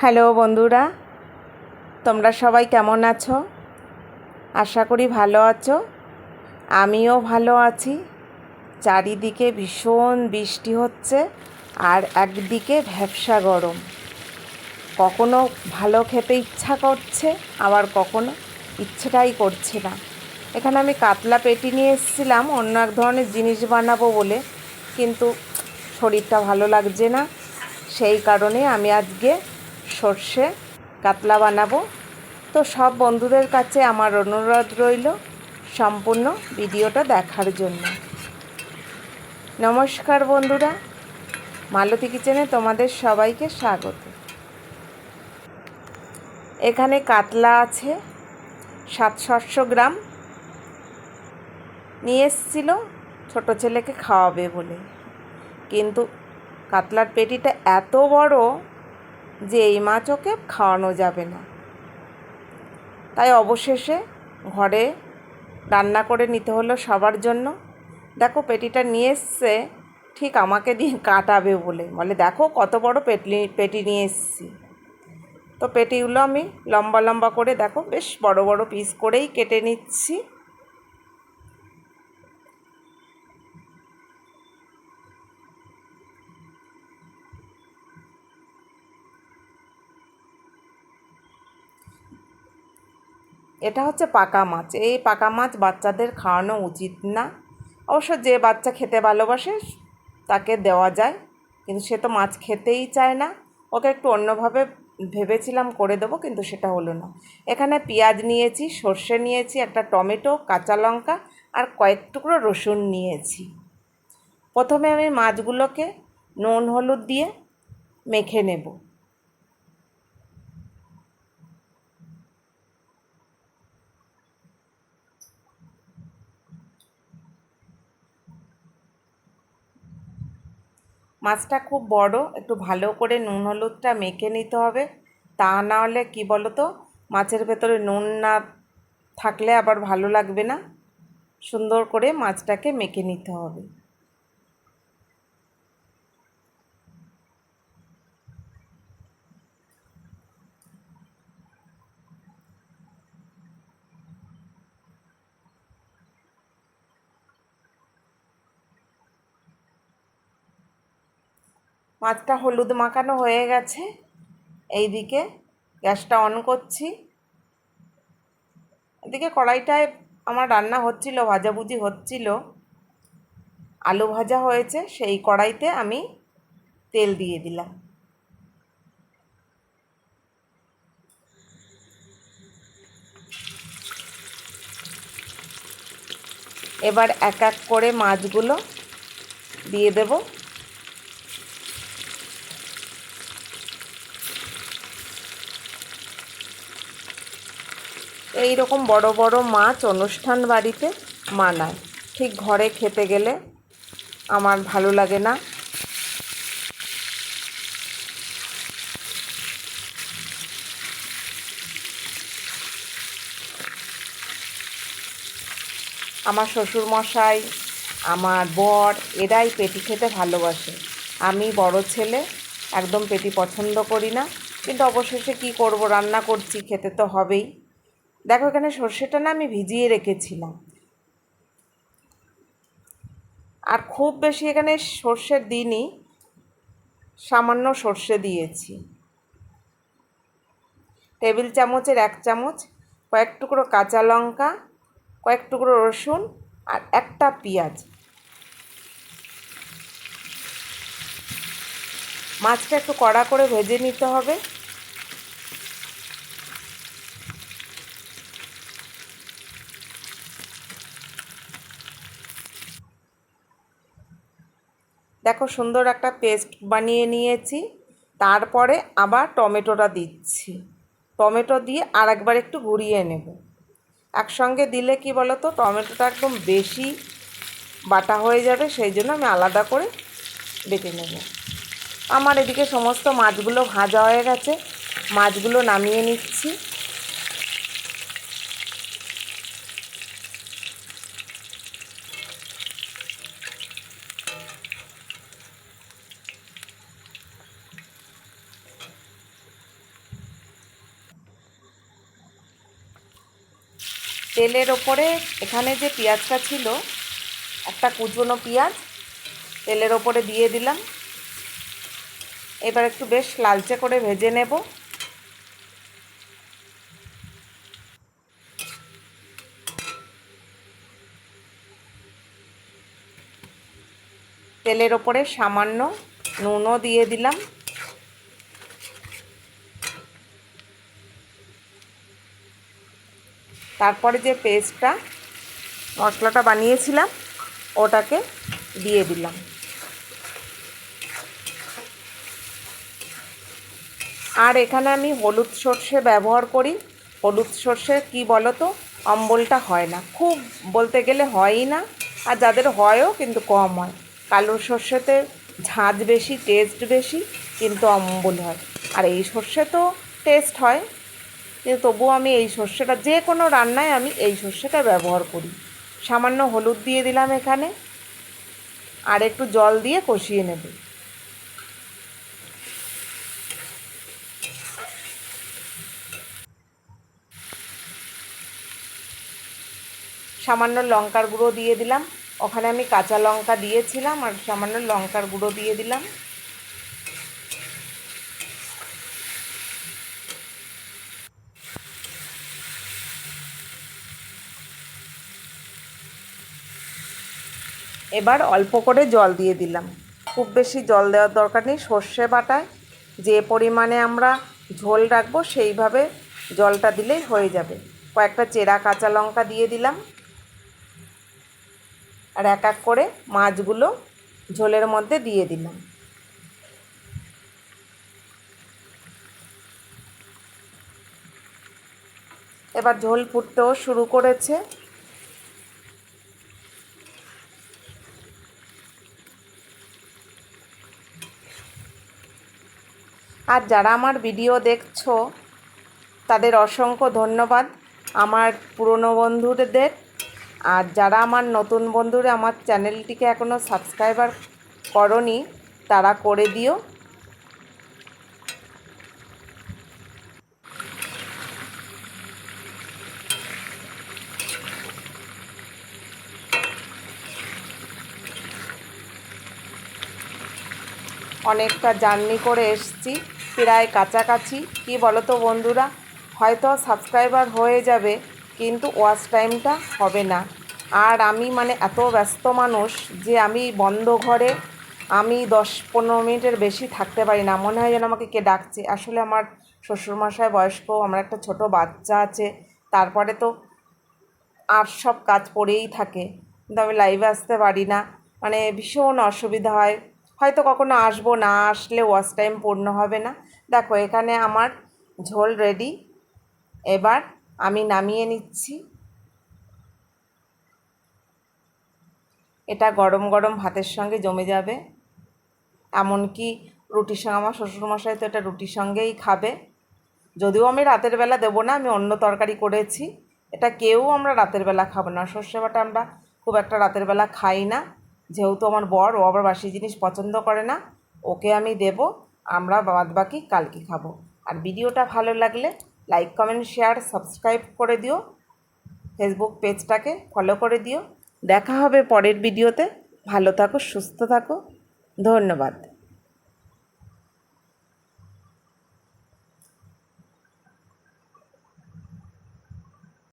Hello বন্ধুরা, তোমরা সবাই কেমন আছো? আশা করি ভালো আছো। আমিও ভালো আছি। চারিদিকে ভীষণ বৃষ্টি হচ্ছে আর একদিকে ভ্যাবসা গরম। কখনো ভালো খেতে ইচ্ছা করছে, আবার কখনো ইচ্ছেটাই করছে না। এখানে আমি কাতলা পেটি নিয়ে এসেছিলাম, অন্য এক ধরনের জিনিস বানাবো বলে, কিন্তু শরীরটা ভালো লাগছে না। সেই কারণে আমি আজকে সর্ষে, কাতলা বানাবো। তো সব বন্ধুদের কাছে আমার অনুরোধ রইল সম্পূর্ণ ভিডিওটা দেখার জন্য। নমস্কার বন্ধুরা, মালতী কিচেনে তোমাদের সবাইকে স্বাগত। এখানে কাতলা আছে সাতশো গ্রাম। নিয়ে এসেছিল, ছোটো ছেলেকে খাওয়াবে বলে। কিন্তু কাতলার পেটিটা এত বড় যে এই মাছ ওকে খাওয়ানো যাবে না। তাই অবশেষে ঘরে রান্না করে নিতে হলো সবার জন্য। দেখো পেটিটা নিয়ে এসছে, ঠিক আমাকে দিয়ে কাটাবে বলে। বলে, দেখো কত বড় পেটি পেটি নিয়ে এসছি। তো পেটিগুলো আমি লম্বা লম্বা করে, দেখো বেশ বড় বড় পিস করেই কেটে নিচ্ছি। এটা হচ্ছে পাকা মাছ। এই পাকা মাছ বাচ্চাদের খাওয়ানো উচিত না। অবশ্য যে বাচ্চা খেতে ভালোবাসে, তাকে দেওয়া যায়। কিন্তু সে তো মাছ খেতেই চায় না। ওকে একটু অন্যভাবে ভেবেছিলাম করে দেবো, কিন্তু সেটা হলো না। এখানে পেঁয়াজ নিয়েছি, সর্ষে নিয়েছি, একটা টমেটো, কাঁচা লঙ্কা আর কয়েক টুকরো রসুন নিয়েছি। প্রথমে আমি মাছগুলোকে নুন, হলুদ দিয়ে মেখে নেব। মাছটা খুব বড়, একটু ভালো করে নুন হলুদটা মেখে নিতে হবে। তা না হলে কী বলো তো মাছের ভেতরে নুন না থাকলে আবার ভালো লাগবে না। সুন্দর করে মাছটাকে মেখে নিতে হবে। মাছটা হলুদ মাখানো হয়ে গেছে। এই দিকে গ্যাসটা অন করছি। এদিকে কড়াইটায় আমার রান্না হচ্ছিল, ভাজাভুজি হচ্ছিল। আলু ভাজা হয়েছে, সেই কড়াইতে আমি তেল দিয়ে দিলাম। এবার এক এক করে মাছগুলো দিয়ে দেবো। এই রকম বড় বড় মাছ অনুষ্ঠান বাড়িতে মানায়। ঠিক ঘরে খেতে গেলে আমার ভালো লাগে না। আমার শ্বশুর মশাই আমার বর, এরাই পেটি খেতে ভালোবাসে। আমি বড় ছেলে, একদম পেটি পছন্দ করি না। কিন্তু অবশেষে কী করব, রান্না করছি, খেতে তো হবেই। দেখো এখানে সর্ষেটা না আমি ভিজিয়ে রেখেছিলাম। আর খুব বেশি এখানে সর্ষের দিনই সামান্য সর্ষে দিয়েছি। টেবিল চামচের এক চামচ, কয়েক টুকরো কাঁচা লঙ্কা, কয়েক টুকরো রসুন আর একটা পেঁয়াজ। মাছটা একটু কড়া করে ভেজে নিতে হবে। দেখো সুন্দর একটা পেস্ট বানিয়ে নিয়েছি। তারপরে আবার টমেটোটা দিচ্ছি। টমেটো দিয়ে আর একবার একটু ঘুরিয়ে নেব। একসঙ্গে দিলে কি বলো তো টমেটোটা একদম বেশি বাটা হয়ে যাবে, সেই জন্য আমি আলাদা করে বেটে নেব। আমার এদিকে সমস্ত মাছগুলো ভাজা হয়ে গেছে। মাছগুলো নামিয়ে নিচ্ছি। তেলের ওপরে এখানে যে পেঁয়াজটা ছিল, একটা কুচনো পেঁয়াজ, তেলের ওপরে দিয়ে দিলাম। এবার একটু বেশ লালচে করে ভেজে নেব। তেলের ওপরে সামান্য নুনও দিয়ে দিলাম। তারপরে যে পেস্টটা, মশলাটা বানিয়েছিলাম, ওটাকে দিয়ে দিলাম। আর এখানে আমি হলুদ সর্ষে ব্যবহার করি। হলুদ সর্ষে কি বলো তো অম্বলটা হয় না। খুব বলতে গেলে হয়ই না, আর যাদের হয়ও কিন্তু কম হয়। কালো সর্ষেতে ঝাঁঝ বেশি টেস্ট বেশি, কিন্তু অম্বল হয়। আর এই সর্ষে তো টেস্ট হয়। কিন্তু তবুও আমি এই সর্ষেটা, যে কোনো রান্নায় আমি এই সর্ষেটা ব্যবহার করি। সামান্য হলুদ দিয়ে দিলাম এখানে, আর একটু জল দিয়ে কষিয়ে নেব। সামান্য লঙ্কার গুঁড়ো দিয়ে দিলাম। ওখানে আমি কাঁচা লঙ্কা দিয়েছিলাম, আর সামান্য লঙ্কার গুঁড়ো দিয়ে দিলাম। এবার অল্প করে জল দিয়ে দিলাম। খুব বেশি জল দেওয়ার দরকার নেই, সর্ষে বাটায় যে পরিমাণে আমরা ঝোল রাখব সেইভাবে জলটা দিলেই হয়ে যাবে। কয়েকটা চেরা কাঁচা লঙ্কা দিয়ে দিলাম। আর এক এক করে মাছগুলো ঝোলের মধ্যে দিয়ে দিলাম। এবার ঝোল ফুটতেও শুরু করেছে। আর যারা আমার ভিডিও দেখছ, তাদের অসংখ্য ধন্যবাদ আমার পুরনো বন্ধুদের। আর যারা আমার নতুন বন্ধুরা আমার চ্যানেলটিকে এখনও সাবস্ক্রাইবার করনি, তারা করে দিও। অনেকটা জার্নি করে এসছি। প্রায় কাছাকাছি। কি বলো তো বন্ধুরা? হয়তো সাবস্ক্রাইবার হয়ে যাবে, কিন্তু ওয়াচ টাইমটা হবে না। আর আমি মানে এত ব্যস্ত মানুষ যে আমি বন্ধ ঘরে আমি দশ পনেরো মিনিটের বেশি থাকতে পারি না। মনে হয় যেন আমাকে কে ডাকছে। আসলে আমার শ্বশুরমশাই বয়স্ক, আমার একটা ছোট বাচ্চা আছে, তারপরে তো আর সব কাজ পড়েই থাকে। কিন্তু আমি লাইভে আসতে পারি না। মানে ভীষণ অসুবিধা হয়। হয়তো কখনো আসব না, আসলে ওয়াশ টাইম পূর্ণ হবে না। দেখো, এখানে আমার ঝোল রেডি এবার আমি নামিয়ে নিচ্ছি। এটা গরম গরম ভাতের সঙ্গে জমে যাবে। এমনকি রুটির সঙ্গে, আমার শ্বশুরমশাই তো এটা রুটির সঙ্গেই খাবে। যদিও আমি রাতের বেলা দেবো না, আমি অন্য তরকারি করেছি। এটা কেউ আমরা রাতের বেলা খাব না। সর্ষে বাটা আমরা খুব একটা রাতের বেলা খাই না। যেহেতু আমার বর, ও আবার বাসি জিনিস পছন্দ করে না, ওকে আমি দেব, আমরা বাদ বাকি কালকে খাব। আর ভিডিওটা ভালো লাগলে লাইক, কমেন্ট, শেয়ার, সাবস্ক্রাইব করে দিও। ফেসবুক পেজটাকে ফলো করে দিও। দেখা হবে পরের ভিডিওতে। ভালো থাকো, সুস্থ থাকো। ধন্যবাদ।